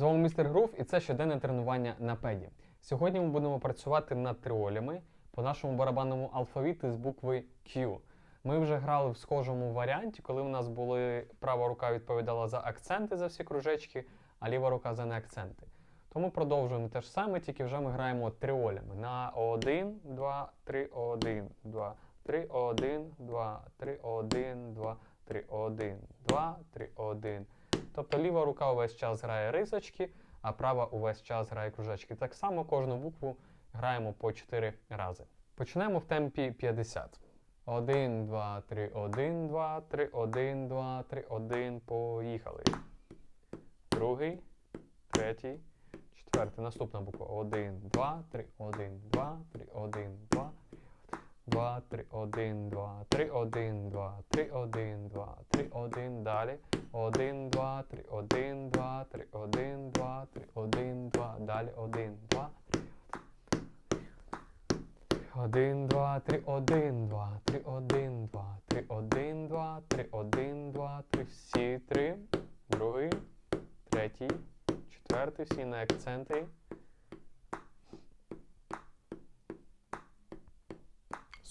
З вами містер Грув і це щоденне тренування на педі. Сьогодні ми будемо працювати над триолями по нашому барабанному алфавіту з букви Q. Ми вже грали в схожому варіанті, коли у нас були права рука відповідала за акценти за всі кружечки, а ліва рука за неакценти. Тому продовжуємо те ж саме, тільки вже ми граємо триолями. На 1, 2, 3, 1, 2, 3, 1, 2, 3, 1, 2, 3, 1, 2, 3, 1. Тобто ліва рука увесь час грає рисочки, а права увесь час грає кружечки. Так само кожну букву граємо по 4 рази. Почнемо в темпі 50. 1, 2, 3, 1, 2, 3, 1, 2, 3, 1. Поїхали. Другий, третій, четвертий. Наступна буква. 1, 2, 3, 1, 2, 3, 1, 2. 2, 3, 1, 2, 3, 1, 2, 3, 1, 2, 3, 1. Далі. 1, 2, 3, 1, 2, 3, 1, 2, 3, 1, 2. Далі 1, 2, 1, 2, 3, 1, 2, 3, 1, 2, 3, 1, 2, 3, 1, 2, 3. Всі три. Другий, третій, четвертий. Всі на акценти.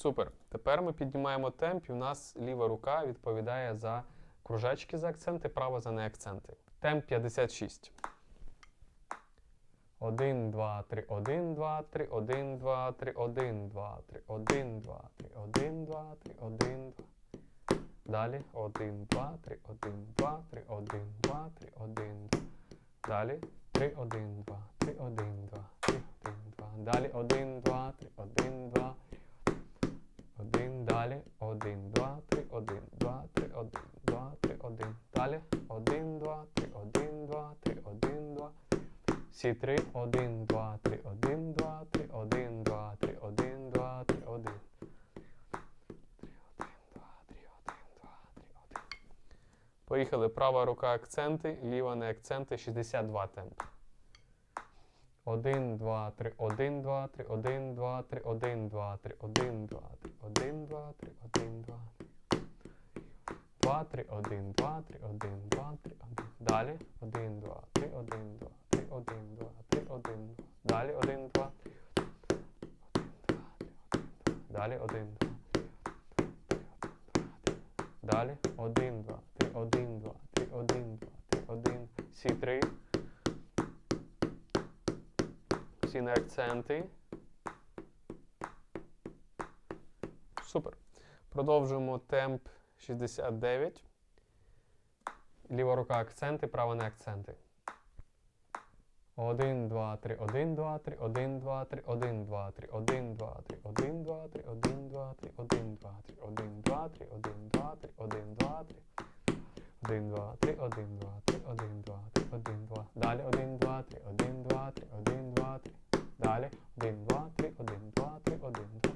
Супер. Тепер ми піднімаємо темп, і у нас ліва рука відповідає за кружечки за акценти, права за неакценти. Темп 56. 1, 2, 3, 1, 2, 3, 1, 2, 3, 1, 2, 3, 1, 2, 3, 1, 2, 3, 1, 2. Далі 1, 2, 3, 1, 2, 3, 1, 2, 3, 1, 2. Далі 3, 1, 2, 3, 1, 2, 3, 1, 2. Далі 1, 2, 3, 1, 2. 1, Всі три. 1, 2, 3, 1, 2, 3, 1, 2, 3, 1, 2, 3, 1. 3, 1, 2, 3, 1, 2, 3, 1. Поїхали. Права рука акценти, ліва не акценти, 62 темп. 1, 2, 3, 1, 2, 3, 1, 2, 3, 1, 2, 3, 1, 2, 3, 1, 2, 3, 1, 2. 2, 3, 1, 2, 3, 1, 2, 3, 1. Далі 1, 2, 3, 1, 2, 3, 1, 2, 3, 1, 2. Далі 1, 2, 3, 1, 2, 3, 1, 2. Далі 1, 2, 3, 1, 2, 3. Далі 1, 2, 3, 1, 2, 3, 1, 2, 3, 1. Всі три. Всі на акценти. Супер. Продовжуємо темп 69. Ліва рука акценти, права не акценти. 1, 2, 3, 1, 2, 3, 1, 2, 3, 1, 2, 3, 1, 2, 3, 1, 2, 3, 1, 2, 3, 1, 2, 3, 1, 2, 3, 1, 2, 3, 1, 2, 3. 1, 2, 3, 1, 2, 3, 1, 2, 3, 1, 2. Далі 1, 2, 3, 1, 2, 3, 1, 2, 3. Далі 1, 2, 3, 1, 2, 3, 1, 2.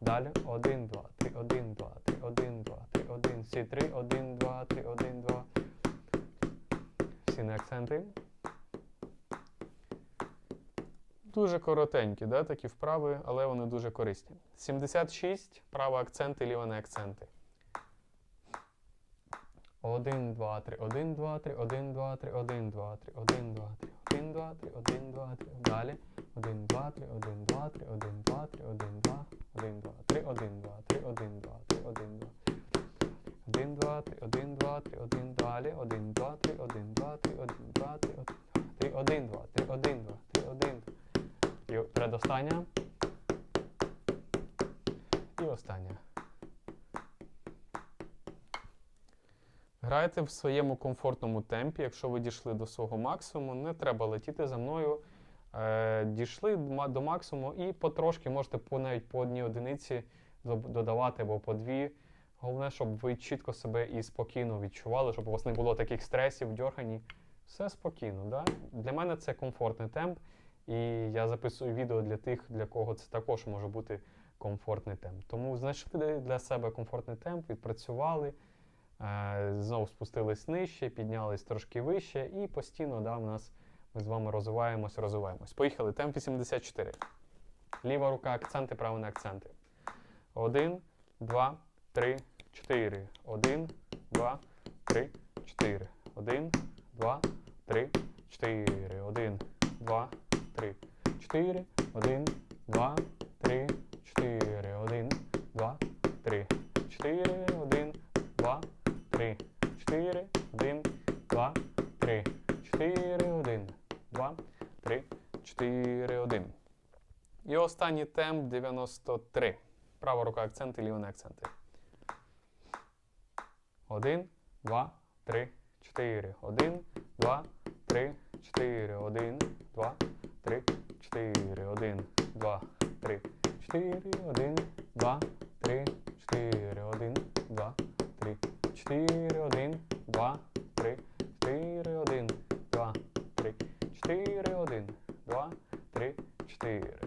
Далі 1, 2, 3, 1, 2, 3, 1, 2, 3, 1. Всі 3, 1, 2, 3, 1, 2. Всі на акценти. Дуже коротенькі, да, такі вправи, але вони дуже корисні. 76, права акценти, ліва не акценти. 1, 2, 3, 1, 2, 3, 1, 2, 3, 1, 2, 3, 1, 2, 3, 1, 2, 3, 1, 2, 3. Далі. 1, 2, 3, 1, 2, 3, 1, 2, 3, 1, 2, 1, 2, 3, 1, 2, 3, 1, 2, 3, 1, 2. 1, 2, 3, 1, 2, 3, 1, далі. 1, 2, 3, 1, 2, 3, 1, 2, 3, 1, 2, 3, 1, 2, 3, 1, 2, 3, 1, 2. І предостання. І остання. Грайте в своєму комфортному темпі. Якщо ви дійшли до свого максимуму, не треба летіти за мною. Е, дійшли до максимуму і потрошки можете навіть по одній одиниці додавати або по дві. Головне, щоб ви чітко себе і спокійно відчували, щоб у вас не було таких стресів, дьоргані. Все спокійно. Да? Для мене це комфортний темп. І я записую відео для тих, для кого це також може бути комфортний темп. Тому знайшли для себе комфортний темп, відпрацювали, е, знову спустились нижче, піднялись трошки вище, і постійно да, в нас ми з вами розвиваємось, розвиваємось. Поїхали. Темп 84. Ліва рука акценти, права не акценти. Один, два, три, чотири. Один, два, три, чотири. Один, два, три, чотири. 4, 1, 2, 3, 4, 1, 2, 3, 4, 1, 2, 3, 4, 1, 2, 3, 4, 1, 2, 3, 4, 1. І останній темп 93. Права рука акценти, ліва не акценти. 1, 2, 3, 4. 1, 2, 3, 4. 1, 2, 3, 4, 1, 2, 3, 4, 1, 2, 3, 4, 1, 2, 3, 4, 1, 2, 3, 4, 1, 2, 3, 4, 1, 2, 3, 4.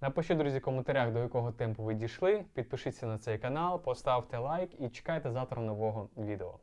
Напишіть, друзі, в коментарях, до якого темпу ви дійшли. Підпишіться на цей канал, поставте лайк і чекайте завтра нового відео.